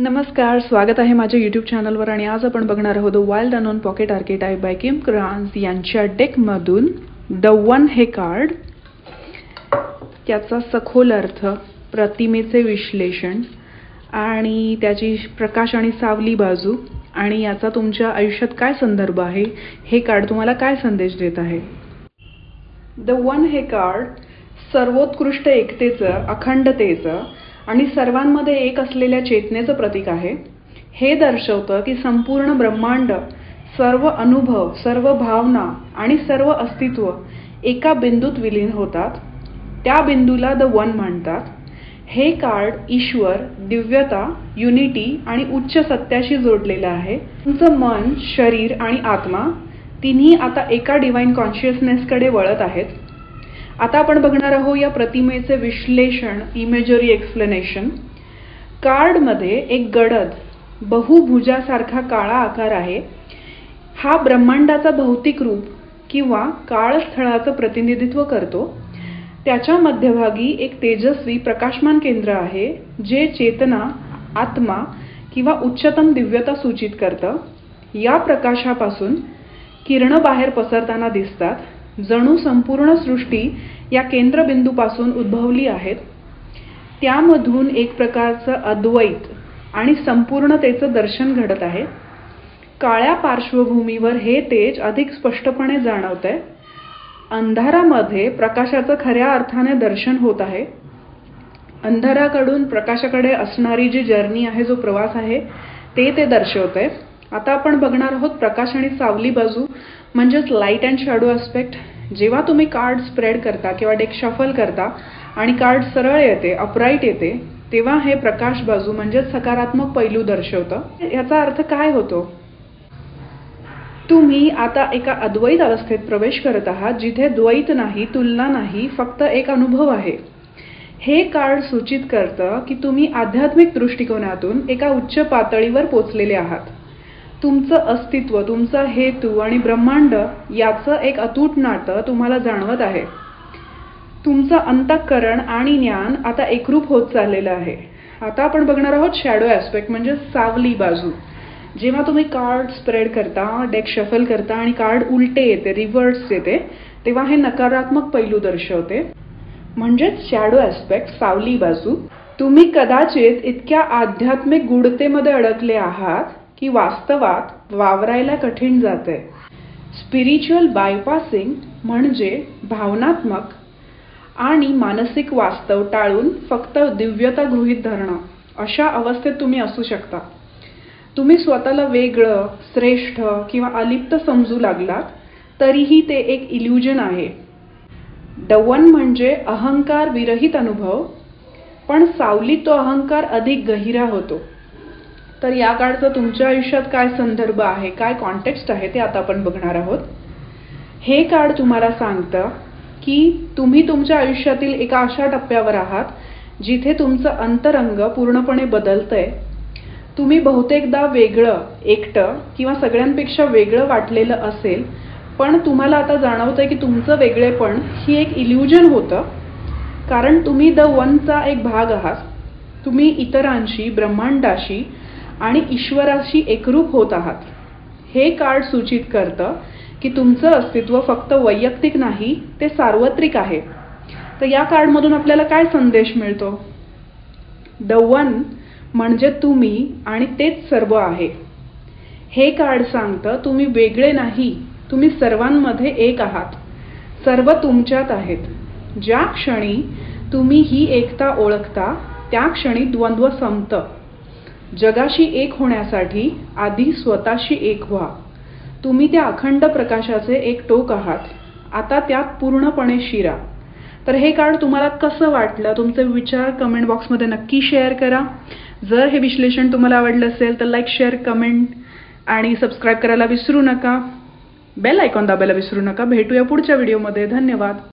नमस्कार स्वागत आहे माझ्या यूट्यूब चॅनलवर आणि आज आपण बघणार आहोत wild unknown pocket archetype by Kim Krans यांच्या डेकमधून द वन हे कार्ड त्याचा सखोल अर्थ प्रतिमेचे विश्लेषण आणि त्याची प्रकाश आणि सावली बाजू आणि याचा तुमच्या आयुष्यात काय संदर्भ आहे हे कार्ड तुम्हाला काय संदेश देत आहे? द वन हे कार्ड सर्वोत्कृष्ट एकतेचं अखंडतेचं आणि सर्वांमध्ये एक असलेल्या चेतनेचं प्रतीक आहे. हे दर्शवतं की संपूर्ण ब्रह्मांड सर्व अनुभव सर्व भावना आणि सर्व अस्तित्व एका बिंदूत विलीन होतात. त्या बिंदूला द वन म्हणतात हे कार्ड ईश्वर दिव्यता युनिटी आणि उच्च सत्याशी जोडलेलं आहे. तुमचं मन शरीर आणि आत्मा तिन्ही आता एका डिवाइन कॉन्शियसनेसकडे वळत आहेत. आता आपण बघणार आहोत या प्रतिमेचे विश्लेषण इमेजरी एक्सप्लेनेशन कार्डमध्ये एक गडद बहुभुजासारखा काळा आकार आहे. हा ब्रह्मांडाचा भौतिक रूप किंवा काळस्थळाचं प्रतिनिधित्व करतो. त्याच्या मध्यभागी एक तेजस्वी प्रकाशमान केंद्र आहे जे चेतना आत्मा किंवा उच्चतम दिव्यता सूचित करतं. या प्रकाशापासून किरणं बाहेर पसरताना दिसतात. जणू संपूर्ण सृष्टी या केंद्रबिंदूपासून उद्भवली आहेत. त्यामधून एक प्रकारचं अद्वैत आणि संपूर्णतेचं दर्शन घडत आहे. काळ्या पार्श्वभूमीवर हे तेज अधिक स्पष्टपणे जाणवतंय. अंधारामध्ये प्रकाशाचं खऱ्या अर्थाने दर्शन होत आहे. अंधाराकडून प्रकाशाकडे असणारी जी जर्नी आहे जो प्रवास आहे ते ते दर्शवतंय. आता आपण बघणार आहोत प्रकाश आणि सावली बाजू म्हणजेच लाइट अँड शॅडो आस्पेक्ट जेव्हा तुम्ही कार्ड स्प्रेड करता किंवा डेक शफल करता आणि कार्ड सरळ येते अपराईट येते तेव्हा हे प्रकाश बाजू म्हणजेच सकारात्मक पैलू दर्शवतं. याचा अर्थ काय होतो? तुम्ही आता एका अद्वैत अवस्थेत प्रवेश करत आहात जिथे द्वैत नाही तुलना नाही फक्त एक अनुभव आहे. हे कार्ड सूचित करतं की तुम्ही आध्यात्मिक दृष्टिकोनातून एका उच्च पातळीवर पोचलेले आहात. तुमचं अस्तित्व तुमचा हेतू आणि ब्रह्मांड याचं एक अतूट नातं तुम्हाला जाणवत आहे. तुमचं अंतःकरण आणि ज्ञान आता एकरूप होत चाललेलं आहे. आता आपण बघणार आहोत शॅडो ॲस्पेक्ट म्हणजे सावली बाजू. जेव्हा तुम्ही कार्ड स्प्रेड करता डेक शफल करता आणि कार्ड उलटे येते रिव्हर्स येते तेव्हा हे नकारात्मक पैलू दर्शवते. म्हणजेच शॅडो ॲस्पेक्ट सावली बाजू तुम्ही कदाचित इतक्या आध्यात्मिक गुढतेमध्ये अडकले आहात की वास्तवात वावरायला कठीण जाते स्पिरिच्युअल बायपासिंग म्हणजे भावनात्मक आणि मानसिक वास्तव टाळून फक्त दिव्यता गृहीत धरणं. अशा अवस्थेत तुम्ही असू शकता. तुम्ही स्वतःला वेगळं श्रेष्ठ किंवा अलिप्त समजू लागलात तरीही ते एक इल्युजन आहे. डवन म्हणजे अहंकार विरहित अनुभव पण सावलीत तो अहंकार अधिक गहिरा होतो. तर या काळचा तुमच्या आयुष्यात काय संदर्भ आहे काय कॉन्टेक्स्ट आहे ते आता आपण बघणार आहोत. हे कार्ड तुम्हाला सांगतं की तुम्ही तुमच्या आयुष्यातील एका अशा टप्प्यावर आहात जिथे तुमचं अंतरंग पूर्णपणे बदलतंय. तुम्ही बहुतेकदा वेगळं एकटं किंवा सगळ्यांपेक्षा वेगळं वाटलेलं असेल पण तुम्हाला आता जाणवतंय की तुमचं वेगळेपण ही एक इल्युजन होतं. कारण तुम्ही द वनचा एक भाग आहात. तुम्ही इतरांशी ब्रह्मांडाशी आणि ईश्वराशी एकरूप होत आहात. हे कार्ड सूचित करतं की तुमचं अस्तित्व फक्त वैयक्तिक नाही ते सार्वत्रिक आहे. तर या कार्डमधून आपल्याला काय संदेश मिळतो? द वन म्हणजे तुम्ही आणि तेच सर्व आहे. हे कार्ड सांगतं तुम्ही वेगळे नाही तुम्ही सर्वांमध्ये एक आहात. सर्व तुमच्यात आहेत. ज्या क्षणी तुम्ही ही एकता ओळखता त्या क्षणी द्वंद्व संपतं. जगाशी एक होण्यासाठी आधी स्वतःशी एक व्हा. तुम्ही त्या अखंड प्रकाशाचे एक टोक आहात. आता त्यात पूर्णपणे शिरा. तर हे कार्ड तुम्हाला कसं वाटलं? तुमचे विचार कमेंट बॉक्समध्ये नक्की शेअर करा. जर हे विश्लेषण तुम्हाला आवडलं असेल तर लाईक शेअर कमेंट आणि सबस्क्राईब करायला विसरू नका. बेल आयकॉन दाबायला विसरू नका. भेटूया पुढच्या व्हिडिओमध्ये धन्यवाद.